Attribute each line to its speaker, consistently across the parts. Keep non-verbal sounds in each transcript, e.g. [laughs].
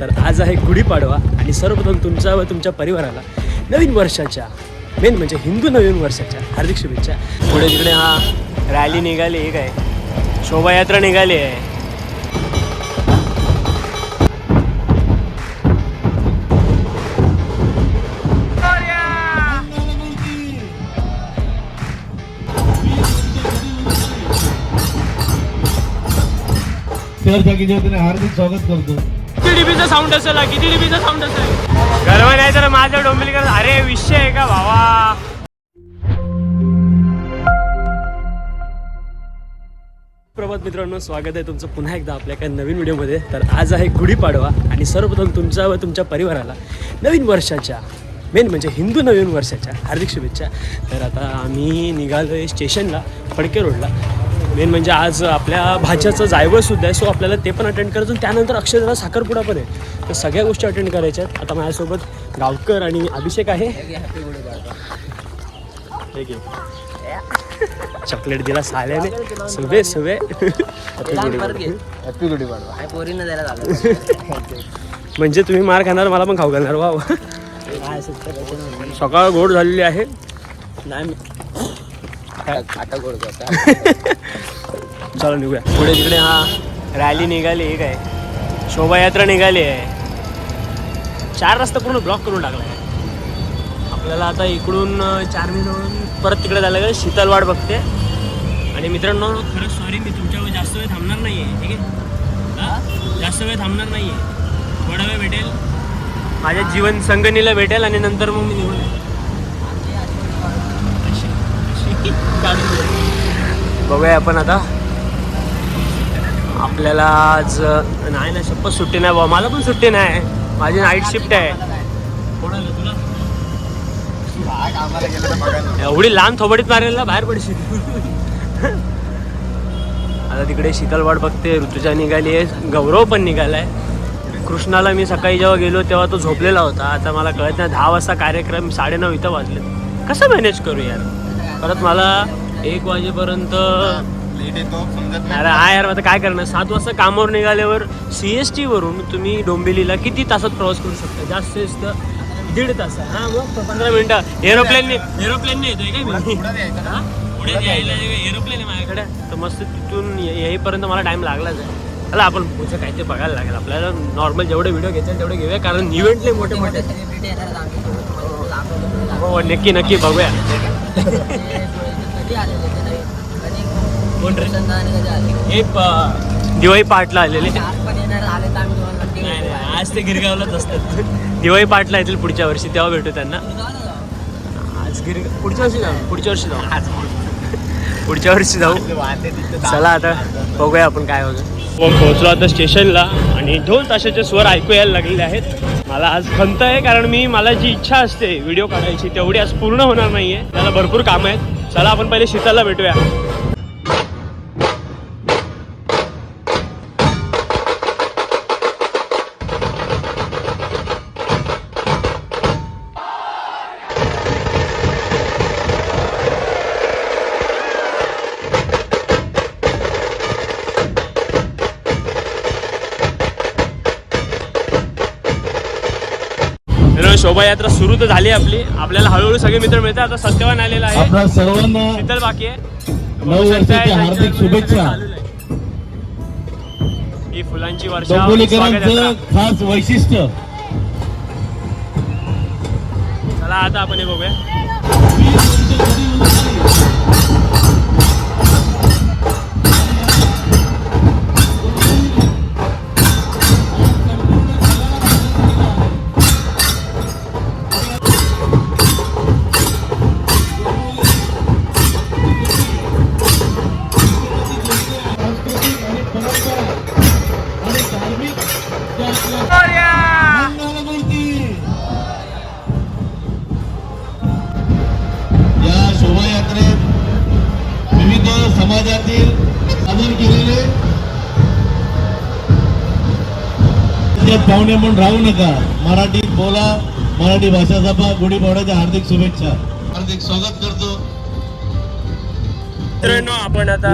Speaker 1: तर आज आहे गुढीपाडवा आणि सर्वप्रथम तुमचा व तुमच्या परिवाराला नवीन वर्षाच्या मेन म्हणजे हिंदू नवीन वर्षाच्या हार्दिक शुभेच्छा. पुढे तिकडे हा रॅली निघाली एक आहे शोभायात्रा निघाली आहे.
Speaker 2: शहर जागेच्या वतीने हार्दिक स्वागत करतो.
Speaker 1: किती डीबीचा साऊंड असेल? किती डीबीचा साऊंड असेल गर्व नाही तर माझं डोंबिलकर अरे विषय आहे का भावा प्रभात मित्रांनो स्वागत आहे तुमचं पुन्हा एकदा आपल्या एका नवीन व्हिडिओमध्ये. तर आज आहे गुढीपाडवा आणि सर्वप्रथम तुमच्या व तुमच्या परिवाराला नवीन वर्षाच्या मेन म्हणजे हिंदू नवीन वर्षाच्या हार्दिक शुभेच्छा. तर आता आम्ही निघालो आहे स्टेशनला फडके रोडला मेन म्हणजे आज आपल्या भाच्याचं जायवळसुद्धा आहे सो आपल्याला ते पण अटेंड करायचं. आणि त्यानंतर अक्षरला साखरपुडा पण आहे. तर सगळ्या गोष्टी अटेंड करायच्या आहेत. आता माझ्यासोबत गावकर आणि अभिषेक आहे. हे घे. चॉकलेट दिला साल्याने. सुबे सुबे
Speaker 2: हॅपी गुढीपाडवा
Speaker 3: काय पोरीनं द्यायला झालं
Speaker 1: म्हणजे तुम्ही मार खाणार मला पण खाऊ घालणार. वा वा. सकाळ गोड झालेली आहे. नाही [laughs] चला निघूया. पुढे तिकडे हा रॅली निघाली एक आहे शोभायात्रा निघाली आहे. चार रस्ता पूर्ण ब्लॉक करून टाकला आहे आपल्याला आता इकडून चार मिनिट परत तिकडे जायला का शीतलवाड बघते. आणि मित्रांनो खरंच सॉरी मी तुमच्यावर जास्त वेळ थांबणार नाही आहे ठीक आहे? जास्त वेळ थांबणार नाही आहे थोडा वेळ भेटेल. माझ्या जीवन संगणीला भेटेल आणि नंतर मग मी निघून येईल. अशी- अशी काढून घेऊ. बघूया आपण आता. आपल्याला आज नाही ना शप्पत सुट्टी नाही बाबा मला पण सुट्टी नाही. माझी नाईट शिफ्ट आहे. एवढी लांब थोबडीत मारेल ना बाहेर पडशील. आता तिकडे शीतलवाड बघते ऋतुजा निघाली आहे गौरव पण निघालाय. कृष्णाला मी सकाळी जेव्हा गेलो तेव्हा तो झोपलेला होता. आता मला कळत नाही दहा वाजता कार्यक्रम साडेनऊ इथं वाजले. कसं मॅनेज करू यार? परत मला एक वाजेपर्यंत.
Speaker 2: लेट येतो समजत
Speaker 1: अरे हा यार आता काय करणार? सात वाजता कामावर निघाल्यावर सी एस टीवरून तुम्ही डोंबिवलीला किती तासात प्रवास करू शकता? जास्तीत जास्त दीड तास हा मग पंधरा मिनिटं. एरोप्लेनने एरोप्लेनने येतोय काय मी? हा? पुढे यायला एरोप्लेन आहे माझ्याकडे. तर मस्त तिथून ये- येईपर्यंत मला टाइम लागलाच आहे. चला आपण पुढचं काय ते बघायला लागेल. आपल्याला नॉर्मल जेवढे व्हिडिओ घ्यायचे तेवढे घेऊया कारण इव्हेंटले मोठे मोठे आहेत.
Speaker 3: सेलिब्रिटी येणार आहेत आम्ही. सोबत दाखवतो
Speaker 1: हो. नक्की नक्की बघूया. [laughs] [laughs]
Speaker 3: कधी आलेले ते नाही. कधी
Speaker 1: कोण रे?
Speaker 3: प्रसन्न आणि कधी आले
Speaker 1: हे प- दिवाळी पाठला आलेले.
Speaker 3: आज पण येणार आले तर आम्ही तुम्हाला नक्की
Speaker 1: नाही. नाही, आज ते गिरगावलाच असतात. दिवाळी पाठला येतील पुढच्या वर्षी तेव्हा भेटू त्यांना. आज गिर पुढच्या वर्षी जाऊ. पुढच्या वर्षी जाऊ. पुढच्या वर्षी जाऊ. चला आता बघूया आपण काय होतं. पोहोचलो आता स्टेशनला आणि ढोल ताशाचे स्वर ऐकू यायला लागलेले आहेत. मला आज खंत आहे कारण मी मला जी इच्छा असते व्हिडिओ काढायची तेवढी आज पूर्ण होणार नाहीये. त्याला भरपूर कामं आहेत. चला आपण पहिले शीतलला भेटूया. शोभायात्रा सुरू तर झाली आपली. आपल्याला हळूहळू सगळे मित्र मिळतात. आता सत्यवान आलेला आहे.
Speaker 2: सर्वांना
Speaker 1: शीतल बाकी आहे.
Speaker 2: नऊ वर्षाच्या हार्दिक शुभेच्छा.
Speaker 1: ही फुलांची वर्षा
Speaker 2: खास वैशिष्ट्य.
Speaker 1: चला आता आपण हे बघूया.
Speaker 2: पाहुणे म्हणून राहू नका. मराठीत बोला मराठी भाषा जपा. गुढीपाडव्याच्या हार्दिक शुभेच्छा. हार्दिक स्वागत करतो.
Speaker 1: मित्रांनो आपण आता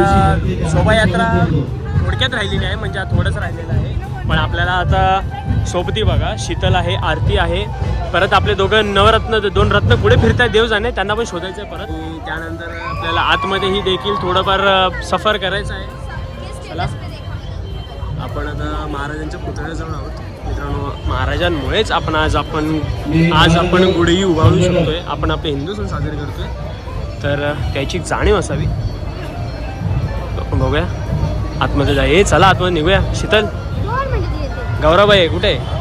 Speaker 1: शोभायात्रा थोडक्यात राहिलेली आहे म्हणजे आता थोडंच राहिलेलं आहे. पण आपल्याला आता सोबती बघा शीतल आहे आरती आहे. परत आपले दोघं नवरत्न दोन रत्न पुढे फिरतायत देव जाणे त्यांना पण शोधायचं आहे परत त्यानंतर आपल्याला आतमध्येही देखील थोडंफार सफर करायचं आहे. चला. आपण आता महाराजांच्या पुतळ्याजवळ आहोत. मित्रांनो महाराजांमुळेच आपण आज आपण आज आपण गुढी उभारू शकतोय. आपण आपले हिंदू सण साजरे करतोय. तर त्याची जाणीव असावी. आपण बघूया. आतमध्ये जा ये चला आतमध्ये निघूया. शीतल. गौराबाई कुठे? आहे?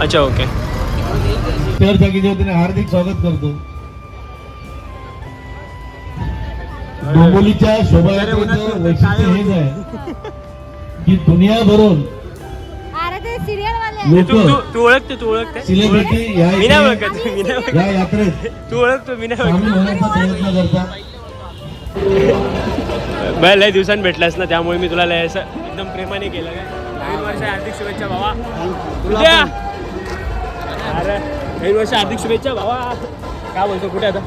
Speaker 1: अच्छा ओके.
Speaker 2: तर जागीच्या वतीने हार्दिक स्वागत करतो. डोंबोलीच्या शोभायात्रेचं वैशिष्ट्य हेच आहे. की दुनियाभरून
Speaker 4: अरे ते सिरियल वाले
Speaker 2: लोक
Speaker 1: तू तू तू ओळखते तू ओळखते.
Speaker 2: सेलिब्रिटी या
Speaker 1: मी नाही
Speaker 2: इथे
Speaker 1: ओळखत मी नाही ओळखत.
Speaker 2: या यात्रेत
Speaker 1: तू ओळखतो मी नाही
Speaker 2: सामील
Speaker 1: ओळखत.
Speaker 2: होण्याचा प्रयत्न करतात
Speaker 1: बरं लय दिवसांनी भेटलास ना त्यामुळे मी तुला लय असं एकदम प्रेमाने केलं काय नवीन वर्ष हार्दिक शुभेच्छा भावा. तुझ्या अरे नवीन वर्ष हार्दिक शुभेच्छा भावा. काय बोलतो कुठे आता?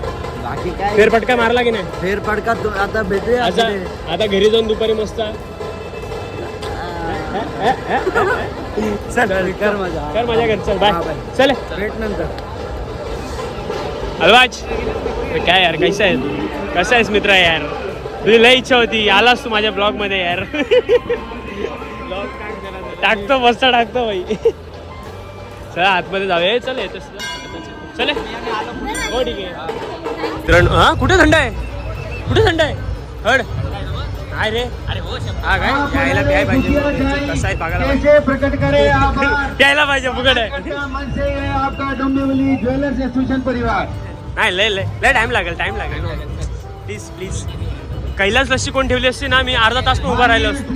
Speaker 3: बाकी काय?
Speaker 1: फेरफटका मारला की नाही?
Speaker 3: फेरफटका तू आता भेटूया?
Speaker 1: आता घरी जाऊन दुपारी मस्त चल
Speaker 3: कर मजा
Speaker 1: कर माझ्या घरी चल बाय.
Speaker 3: बाय.
Speaker 1: चल.
Speaker 3: भेट नंतर.
Speaker 1: अलवाज. काय यार कैसा आहे तू कसा आहेस मित्र यार? तुझी लय इच्छा होती आलास तू माझ्या ब्लॉगमध्ये यार. टाकतो मस्त टाकतो बाई. चला आतमध्ये जाऊया. ए, चल येतोस. ना? चल हो ठीक आहे. हा कुठे थंड आहे? कुठे थंड आहे? हड. काय रे. अरे हो हा काय? यायला प्याय पाहिजे. कसं आहे बघायला पाहिजे.
Speaker 5: प्रकट करे [laughs] आभार
Speaker 1: यायला पाहिजे फुकट. आहे
Speaker 5: का मन से आपका डोंबिवली ज्वेलर्स एसोसिएशन परिवार.
Speaker 1: नाही लय लय लय टाइम लागेल टाइम लागेल. प्लीज प्लीज कैलास लस्सी कोण ठेवली असती? ना मी अर्धा तास पण उभा राहिलो असतो.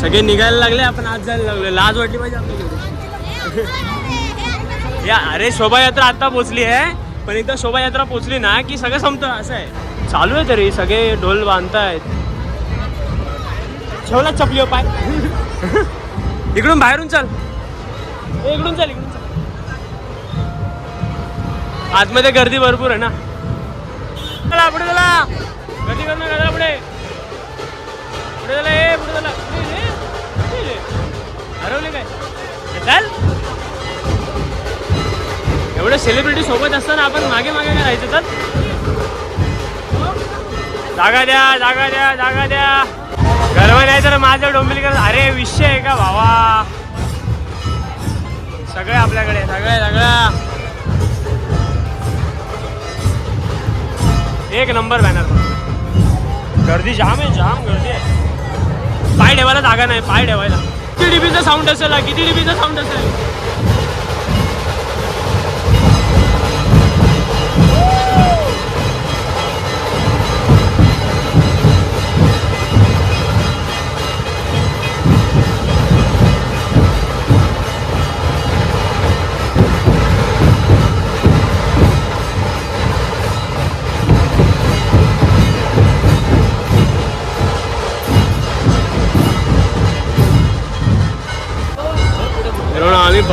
Speaker 1: सगळे निघायला लागले आपण आज जायला लागले. लाज वाटली पाहिजे आपल्याला. [laughs] या अरे शोभायात्रा आता पोचली आहे पण एकदा शोभायात्रा पोचली ना की सगळं संपतं असं आहे. चालू आहे तरी सगळे ढोल बांधतायत. ठेवला चपली हो पाय. इकडून बाहेरून चल. इकडून चल इकडून चल. आतमध्ये गर्दी भरपूर आहे ना. चला आपण चला. गर्दी करून चला पुढे. पुढे चला ए पुढे चला. हरवले काय? चल. एवढे सेलिब्रिटी सोबत असताना आपण मागे मागे काय राहायचं तर? जागा द्या जागा द्या जागा द्या. गर्व नाही तर माझं डोंबिवलीकर अरे विषय आहे का भावा? सगळे आपल्याकडे सगळे सगळं. एक नंबर बॅनर गर्दी जाम आहे जाम गर्दी आहे. पाय ठेवायला जागा नाही पाय ठेवायला. किती डीबीचा साऊंड असेल किती डीबीचा साऊंड असेल?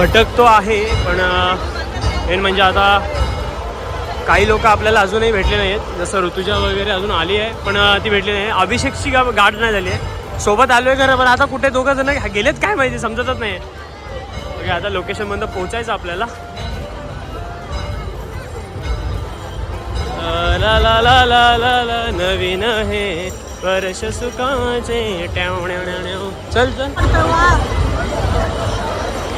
Speaker 1: भटकतो आहे पण मेन म्हणजे आता काही लोक आपल्याला अजूनही भेटले नाही आहेत जसं ऋतुजा वगैरे अजून आली आहे पण ती भेटली नाही. अभिषेकची गा गाठ नाही झाली आहे. सोबत आलो आहे खरं पण आता कुठे दोघं जण गेलेत काय माहिती समजतच नाही आहे आता लोकेशनपर्यंत पोहोचायचं आपल्याला. ला ला ला ला ला ला नवीन हे वर्ष सुखाचे ट्याव ण्या चल चल.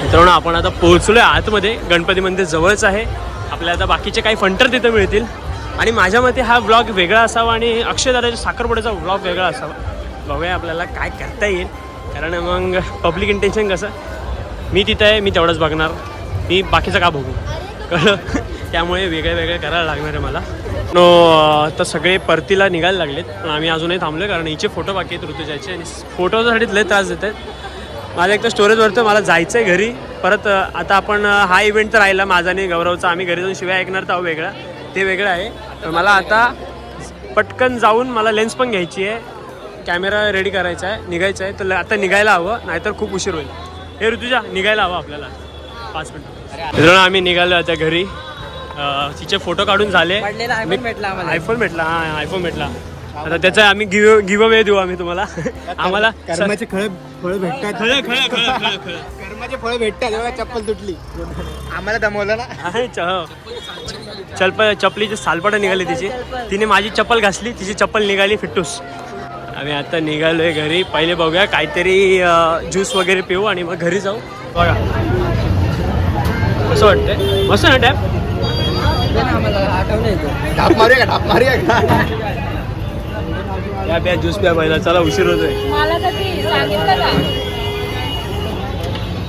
Speaker 1: मित्रांनो आपण आता पोहोचलोय आतमध्ये. गणपती मंदिर जवळच आहे. आपल्याला आता बाकीचे काही फंटर तिथं मिळतील. आणि माझ्या मते हा ब्लॉग वेगळा असावा आणि अक्षयदादाच्या साखरपुड्याचा ब्लॉग वेगळा असावा. बघूया आपल्याला काय करता येईल. कारण मग पब्लिक इंटेन्शन कसं? मी तिथं आहे मी तेवढंच बघणार. मी बाकीचं का बघू? कळलं? त्यामुळे वेगळे वेगळे करायला लागणार आहे मला. नो तर सगळे परतीला निघायला लागलेत. पण आम्ही अजूनही थांबलो कारण हिचे फोटो बाकी आहेत ऋतुजाचे. आणि फोटोसाठी लय त्रास देत आहेत माझं एक तर स्टोरेज वरतं मला जायचं आहे घरी. परत आता आपण हा इव्हेंट तर राहिला माझा आणि गौरवचा. आम्ही घरी जाऊन शिवाय ऐकणार तर वेगळा. ते वेगळं आहे. तर मला आता पटकन जाऊन मला लेन्स पण घ्यायची आहे. कॅमेरा रेडी करायचा आहे निघायचं आहे. तर आता निघायला हवं नाहीतर खूप उशीर होईल. हे ऋतुजा निघायला हवं आपल्याला. पाच मिनटं. आम्ही निघालो आता घरी. तिचे फोटो काढून झाले. आयफोन भेटला हा आयफोन भेटला. आता त्याचा आम्ही गिव गिव अवे देऊ आम्ही तुम्हाला. [laughs] आम्हाला
Speaker 3: कर्माचे खळ फळ भेटतात.
Speaker 1: खळं खळं खळं खळं खळं
Speaker 3: कर्माचे फळ भेटतात एवढा चप्पल तुटली. आम्हाला दमवलं ना.
Speaker 1: च- चलप चपलीची सालपटं निघाली तिची. तिने माझी चप्पल घासली तिची चप्पल निघाली फिट्टूस. आम्ही आता निघालोय घरी. पहिले बघूया काहीतरी ज्यूस वगैरे पिऊ आणि मग घरी जाऊ. बघा. कसं वाटतंय? मस्त ना टॅप
Speaker 3: आठवण येतो.
Speaker 1: या प्या ज्यूस प्या पहिला चला उशीर होतोय.
Speaker 4: मला कधी सांगितलं का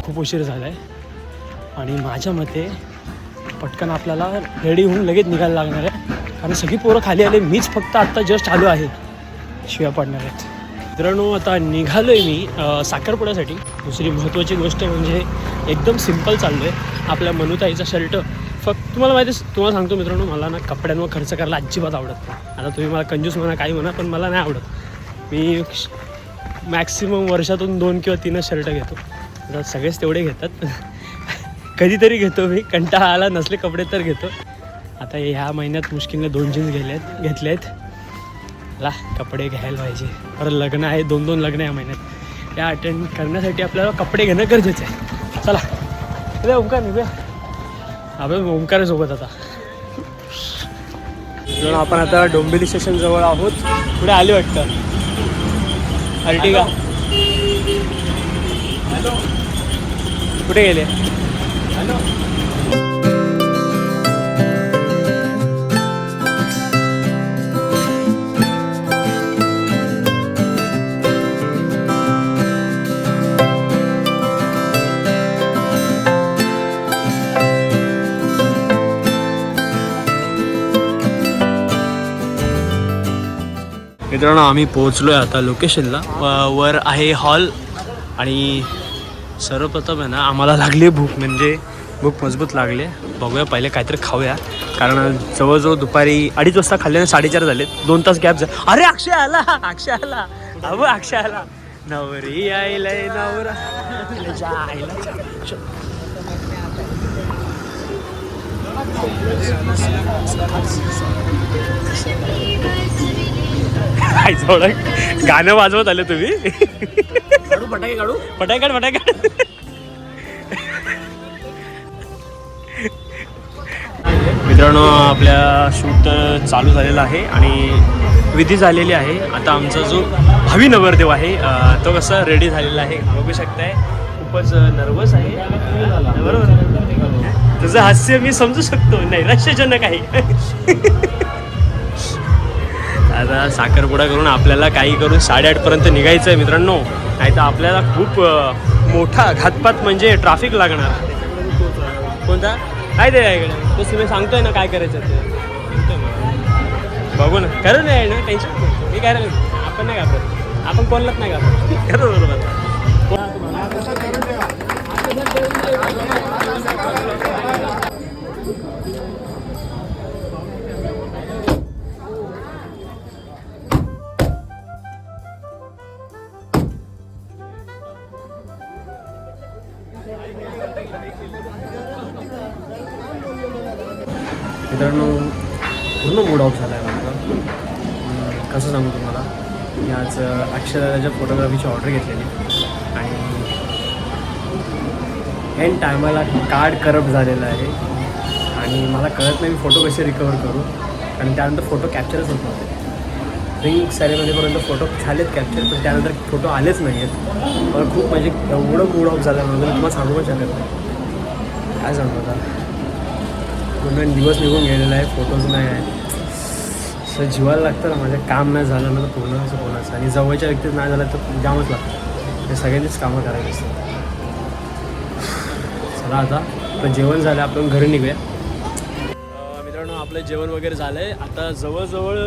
Speaker 1: खूप उशीर झाला आहे आणि माझ्या मते पटकन आपल्याला रेडी होऊन लगेच निघायला लागणार आहे. कारण सगळी पोरं खाली आले मीच फक्त आत्ता जस्ट आलो आहे. शिव्या पडणार आहेत. मित्रांनो आता निघालो आहे मी साखरपुड्यासाठी. दुसरी महत्त्वाची गोष्ट म्हणजे एकदम सिंपल चाललो आहे आपल्या मनुताईचा शर्ट फक्त तुम्हाला माहिती तुम्हाला सांगतो मित्रांनो मला ना कपड्यांवर खर्च करायला अजिबात आवडत नाही. आता तुम्ही मला कंजूस म्हणा काही म्हणा पण मला नाही आवडत. मी मॅक्सिमम वर्षातून दोन किंवा तीनच शर्ट घेतो. आता सगळेच तेवढे घेतात. [laughs] कधीतरी घेतो मी कंटाळा आला नसले कपडे तर घेतो. आता ह्या महिन्यात मुश्किलने दोन जीन्स गेले आहेत घेतले आहेत ला कपडे घ्यायला पाहिजे. परत लग्न आहे दोन दोन लग्न आहे या महिन्यात. त्या अटेंड करण्यासाठी आपल्याला कपडे घेणं गरजेचं आहे. चला अरे ओंकार निघूया आपण ओंकार सोबत आता. म्हणून आपण आता डोंबिवली स्टेशन जवळ आहोत. पुढे आले वाटतं. अर्टिगा कुठे गेले. मित्रांनो आम्ही पोहोचलो आहे आता लोकेशनला वर आहे हॉल आणि सर्वप्रथम आहे ना आम्हाला लागली भूक. म्हणजे भूक मजबूत लागली. बघूया पहिले काहीतरी खाऊया. कारण जवळजवळ दुपारी अडीच वाजता खाल्ल्याने साडेचार झालेत. दोन तास गॅप झाला अरे अक्षय आला! अक्षय आला! अहो अक्षय आला! नवरी आईलाय नवरा. आईला काय गाणं वाजवत आले तुम्ही?
Speaker 3: फटाके काढू?
Speaker 1: फटाय काढ फटाय काढ. मित्रांनो आपल्या शूट चालू झालेला आहे आणि विधी झालेली आहे. आता आमचा जो भावी नवरदेव आहे तो कसा रेडी झालेला आहे बघू शकताय. खूपच नर्वस आहे. बरोबर? तुझं हास्य मी समजू शकतो नैराश्यजनक आहे. आता साखरपुडा करून आपल्याला काही करून साडेआठपर्यंत निघायचं आहे मित्रांनो. नाही तर आपल्याला खूप मोठा घातपात म्हणजे ट्राफिक लागणार. कोणता? काय ते आहे मी तो सांगतोय ना काय करायचं ते. ना. बघू ना. करू नाही ना? टेन्शन मी काय आपण नाही घाबरत. आपण कोणलाच नाही घाबरत. खरं बरोबर. मित्रांनो पूर्ण मूड ऑफ झाला आहे माझा कसं सांगू तुम्हाला? मी आज अक्षराच्या फोटोग्राफीची ऑर्डर घेतलेली. आणि एन टायमाला कार्ड करप्ट झालेलं आहे. आणि मला कळत नाही मी फोटो कसे रिकवर करू. आणि त्यानंतर फोटो कॅप्चरच होत नव्हते. रिंग सेरेमनीपर्यंत फोटो झालेत कॅप्चर पण त्यानंतर फोटो आलेच नाही आहेत मला खूप म्हणजे एवढं मूड ऑफ झालं म्हणजे तुम्हाला सांगू पण शकत नाही. काय सांगतो आता? पूर्ण दिवस निघून गेलेला आहे फोटोज नाही आहे असं जीवायला लागतं ना माझं काम नाही झालं ना तर पूर्ण असं कोणाचं. आणि जवळच्या व्यक्तीत नाही झालं तर जामच लागतं. हे सगळ्यांनीच कामं करायची असतात. चला आता आपलं जेवण झालं आपण घरी निघूया. आपलं जेवण वगैरे झालं आहे आता जवळजवळ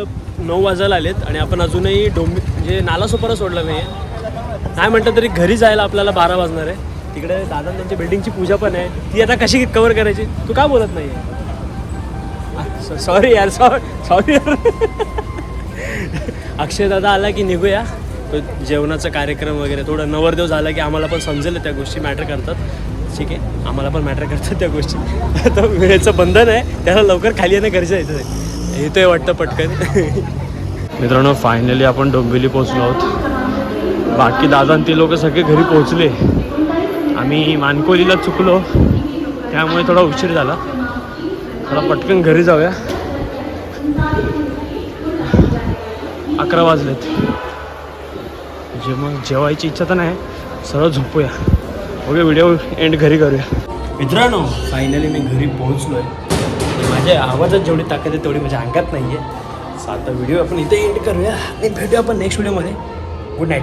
Speaker 1: नऊ वाजायला आलेत आणि आपण अजूनही डोंबी म्हणजे नालासोपारा सोडला नाही आहे नाही म्हटलं तरी घरी जायला आपल्याला बारा वाजणार आहे. तिकडे दादा त्यांची बिल्डिंगची पूजा पण आहे. ती आता कशी कवर करायची? तू का बोलत नाही सॉरी यार सॉरी यार अक्षय दादा आला की निघूया. तो जेवणाचा कार्यक्रम वगैरे थोडं नवरदेव झाला की आम्हाला पण समजेल त्या गोष्टी मॅटर करतात. ठीक आहे. आम्हाला पण मॅटर करतात त्या गोष्टी. आता वेळेचं बंधन आहे. त्याला लवकर खाली येणं गरजेचं आहे येतोय वाटतं पटकन. मित्रांनो फायनली आपण डोंबिवली पोहोचलो आहोत. बाकी दादा ते लोक सगळे घरी पोहोचले. आम्ही मानकोलीला चुकलो. त्यामुळे थोडा उशीर झाला. थोडा पटकन घरी जाऊया. अकरा वाजलेत. जे मग जेवायची इच्छा तर नाही. सरळ झोपूया. ओके व्हिडिओ एंड घरी करूया. मित्रांनो फायनली मी घरी पोहोचलो आहे माझ्या आवाजात जेवढी ताकद आहे तेवढी माझ्या अंगात नाही आहे आता व्हिडिओ आपण इथे एंड करूया आणि भेटूया आपण नेक्स्ट व्हिडिओमध्ये गुड नाईट